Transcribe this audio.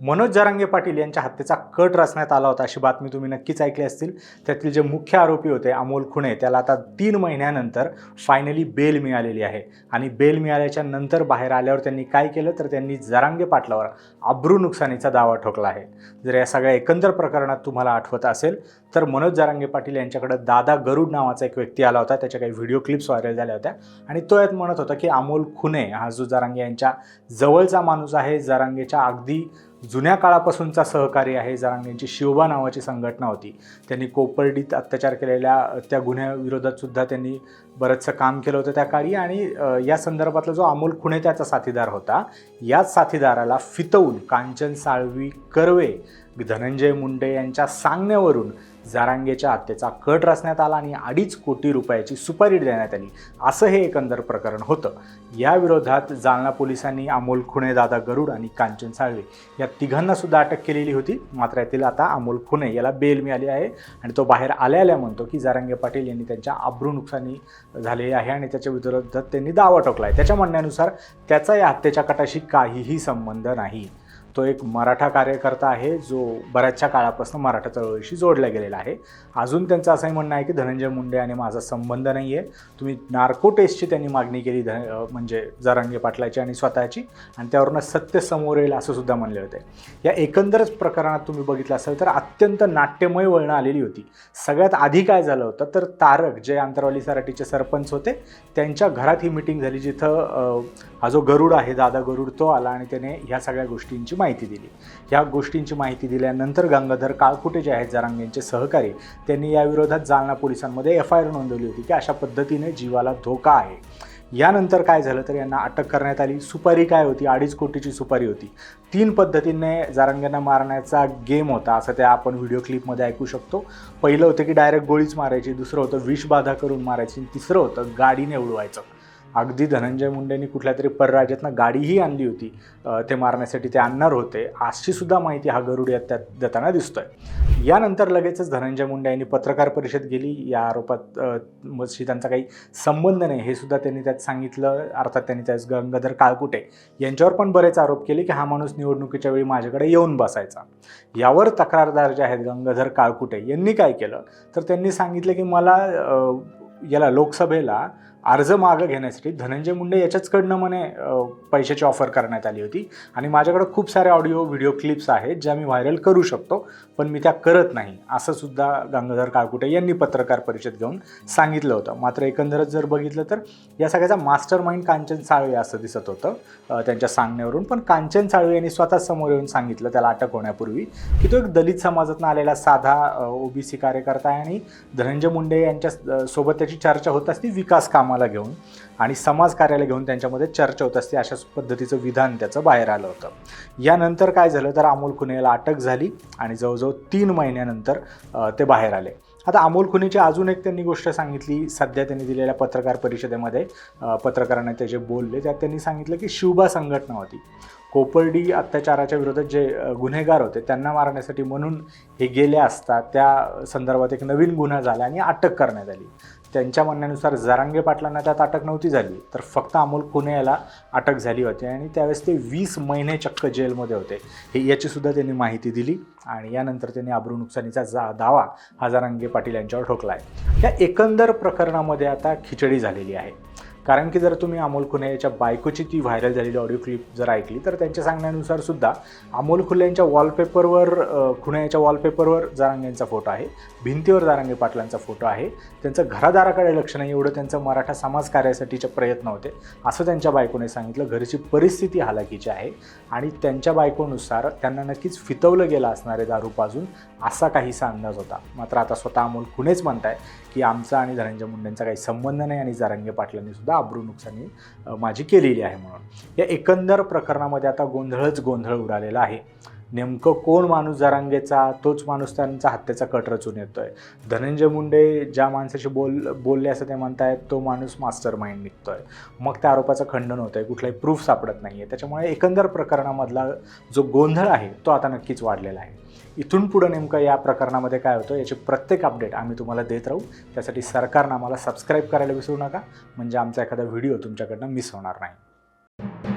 मनोज जरांगे पाटील यांच्या हत्येचा कट रचण्यात आला होता अशी बातमी तुम्ही नक्कीच ऐकली असतील. त्यातील जे मुख्य आरोपी होते अमोल खुणे त्याला आता तीन महिन्यानंतर फायनली बेल मिळालेली आहे. आणि बेल मिळाल्याच्या नंतर बाहेर आल्यावर त्यांनी काय केलं? तर त्यांनी जरांगे पाटलावर अब्रू नुकसानीचा दावा ठोकला आहे. जर या सगळ्या एकंदर प्रकरणात तुम्हाला आठवत असेल तर मनोज जरांगे पाटील यांच्याकडे दादा गरुड नावाचा एक व्यक्ती आला होता. त्याच्या काही व्हिडिओ क्लिप्स व्हायरल झाल्या होत्या. आणि तो यात म्हणत होता की अमोल खुने हा जो जरांगे यांच्या जवळचा माणूस आहे जरांगेच्या अगदी जुन्या काळापासूनचा सहकारी आहे जरांगेंची शिवबा नावाची संघटना होती. त्यांनी कोपर्डीत अत्याचार केलेल्या त्या गुन्ह्याविरोधात सुद्धा त्यांनी बरंचसं काम केलं होतं त्या काळी. आणि या संदर्भातला जो अमोल खुणे त्याचा साथीदार होता याच साथीदाराला फितवून कांचन साळवी कर्वे धनंजय मुंडे यांच्या सांगण्यावरून जारांगेच्या हत्येचा कट रचण्यात आला आणि अडीच कोटी रुपयाची सुपारी देण्यात आली. असं हे एकंदर प्रकरण होतं. या विरोधात जालना पोलिसांनी अमोल खुणे दादा गरुड आणि कांचन साळवे या तिघांना सुद्धा अटक केलेली होती. मात्र यातील आता अमोल खुणे याला बेल मिळाली आहे आणि तो बाहेर आल्या आल्या म्हणतो की जारांगे पाटील यांनी त्यांच्या अब्रू नुकसानी झालेली आहे आणि त्याच्या विरोधात त्यांनी दावा ठोकला आहे त्याच्या म्हणण्यानुसार त्याचा या हत्येच्या कटाशी काहीही संबंध नाही. तो एक मराठा कार्यकर्ता आहे जो बऱ्याचशा काळापासून मराठा चळवळीशी जोडला गेलेला आहे. अजून त्यांचं असंही म्हणणं आहे की धनंजय मुंडे आणि माझा संबंध नाही आहे. तुम्ही नार्को टेस्टची त्यांनी मागणी केली ध म्हणजे जरांगे पाटलाची आणि स्वतःची आणि त्यावरनं सत्य समोर येईल असं सुद्धा म्हणले होते. या एकंदरच प्रकरणात तुम्ही बघितलं असेल तर अत्यंत नाट्यमय वळणं आलेली होती. सगळ्यात आधी काय झालं होतं तर तारक जे आंतरवाली सराटीचे सरपंच होते त्यांच्या घरात ही मिटिंग झाली जिथं हा जो गरुड आहे दादा गरुड तो आला आणि त्याने ह्या सगळ्या गोष्टींची माहिती माहिती दिली. ह्या गोष्टींची माहिती दिल्यानंतर गंगाधर काळकुटे जे आहेत जरांगेंचे सहकारी त्यांनी याविरोधात जालना पोलिसांमध्ये एफ आय आर नोंदवली होती की अशा पद्धतीने जीवाला धोका आहे. यानंतर काय झालं तर यांना अटक करण्यात आली. सुपारी काय होती? अडीच कोटीची सुपारी होती. तीन पद्धतीने जारंग्यांना मारण्याचा गेम होता असं त्या आपण व्हिडिओ क्लिपमध्ये ऐकू शकतो. पहिलं होतं की डायरेक्ट गोळीच मारायची दुसरं होतं विषबाधा करून मारायची तिसरं होतं गाडीने उडवायचं. अगदी धनंजय मुंडेंनी कुठल्या तरी परराज्यातनं गाडीही आणली होती. ते मारण्यासाठी ते आणणार होते. अशी सुद्धा माहिती हा गरुड यात त्यात देताना दिसतोय. यानंतर लगेचच धनंजय मुंडे यांनी पत्रकार परिषद गेली. या आरोपात मशी त्यांचा काही संबंध नाही. हे सुद्धा त्यांनी त्यात सांगितलं. अर्थात त्यांनी त्याच गंगाधर काळकुटे यांच्यावर पण बरेच आरोप केले की हा माणूस निवडणुकीच्या वेळी माझ्याकडे येऊन बसायचा. यावर तक्रारदार जे आहेत गंगाधर काळकुटे यांनी काय केलं? तर त्यांनी सांगितलं की मला याला लोकसभेला अर्ज मागं घेण्यासाठी धनंजय मुंडे याच्याचकडनं म्हणे पैशाची ऑफर करण्यात आली होती. आणि माझ्याकडे खूप सारे ऑडिओ व्हिडिओ क्लिप्स आहेत ज्या मी व्हायरल करू शकतो पण मी त्या करत नाही. असं सुद्धा गंगाधर काळकुटे यांनी पत्रकार परिषद घेऊन सांगितलं होतं. मात्र एकंदरच जर बघितलं तर या सगळ्याचा मास्टर माइंड कांचन साळवे असं दिसत होतं त्यांच्या सांगण्यावरून. पण कांचन साळवे यांनी स्वतः समोर येऊन सांगितलं त्याला अटक होण्यापूर्वी की तो एक दलित समाजातून आलेला साधा ओबीसी कार्यकर्ता आहे आणि धनंजय मुंडे यांच्या सोबत त्याची चर्चा होत असती विकास काम कामाला घेऊन आणि समाज कार्याला घेऊन त्यांच्यामध्ये चर्चा होत असते अशा पद्धतीचं विधान त्याचं बाहेर आलं होतं. यानंतर काय झालं तर अमोल खुनेला अटक झाली आणि जवळजवळ तीन महिन्यानंतर ते बाहेर आले. आता अमोल खुनेची अजून एक त्यांनी गोष्ट सांगितली सध्या त्यांनी दिलेल्या पत्रकार परिषदेमध्ये पत्रकारांना ते जे बोलले त्यात त्यांनी सांगितलं की शिवबा संघटना होती. कोपर्डी अत्याचाराच्या विरोधात जे गुन्हेगार होते त्यांना मारण्यासाठी म्हणून हे गेले असता त्या संदर्भात एक नवीन गुन्हा झाला आणि अटक करण्यात आली. त्यांच्या म्हणण्यानुसार जरांगे पाटलांना त्यात अटक नव्हती झाली. तर फक्त अमोल खुने याला अटक झाली होती. आणि त्यावेळेस ते वीस महिने चक्क जेलमध्ये होते. हे याचीसुद्धा त्यांनी माहिती दिली आणि यानंतर त्यांनी अब्रू नुकसानीचा जा दावा हा जरांगे पाटील यांच्यावर ठोकला आहे या एकंदर प्रकरणामध्ये आता खिचडी झालेली आहे. कारण की जर तुम्ही अमोल खुले याच्या बायकोची ती व्हायरल झालेली ऑडिओ क्लिप जर ऐकली तर त्यांच्या सांगण्यानुसार सुद्धा अमोल खुले यांच्या वॉलपेपरवर खुण्याच्या याच्या वॉलपेपरवर जारांगेंचा फोटो आहे. भिंतीवर जारांगे पाटलांचा फोटो आहे. त्यांचं घरादाराकडे लक्ष नाही एवढं त्यांचं मराठा समाज कार्यासाठीचे प्रयत्न होते. असं त्यांच्या बायकोने सांगितलं. घरची परिस्थिती हालाकीची आहे. आणि त्यांच्या बायकोनुसार त्यांना नक्कीच फितवलं गेलं असणारे दारू पाजून असा काहीसा अंदाज होता. मात्र आता स्वतः अमोल खुणेच म्हणताय की आमचा आणि धनंजय मुंडेंचा काही संबंध नाही आणि जारंगे पाटलांनी सुद्धा अब्रू नुकसानी माझी केलेली आहे म्हणून. या एकंदर प्रकरणामध्ये आता गोंधळच गोंधळ उडालेला आहे. नेमकं कोण माणूस जरांगेचा तोच माणूस त्यांचा हत्येचा कट रचून येतोय. धनंजय मुंडे ज्या माणसाशी बोल बोलले असं ते म्हणतायत तो माणूस मास्टर माइंड निघतोय. मग त्या आरोपाचं खंडन होतंय कुठलाही प्रूफ सापडत नाही आहे त्याच्यामुळे एकंदर प्रकरणामधला जो गोंधळ आहे तो आता नक्कीच वाढलेला आहे. इथून पुढं नेमकं या प्रकरणामध्ये काय होतं याचे प्रत्येक अपडेट आम्ही तुम्हाला देत राहू. त्यासाठी सरकारनं आम्हाला सबस्क्राईब करायला विसरू नका. म्हणजे आमचा एखादा व्हिडिओ तुमच्याकडनं मिस होणार नाही.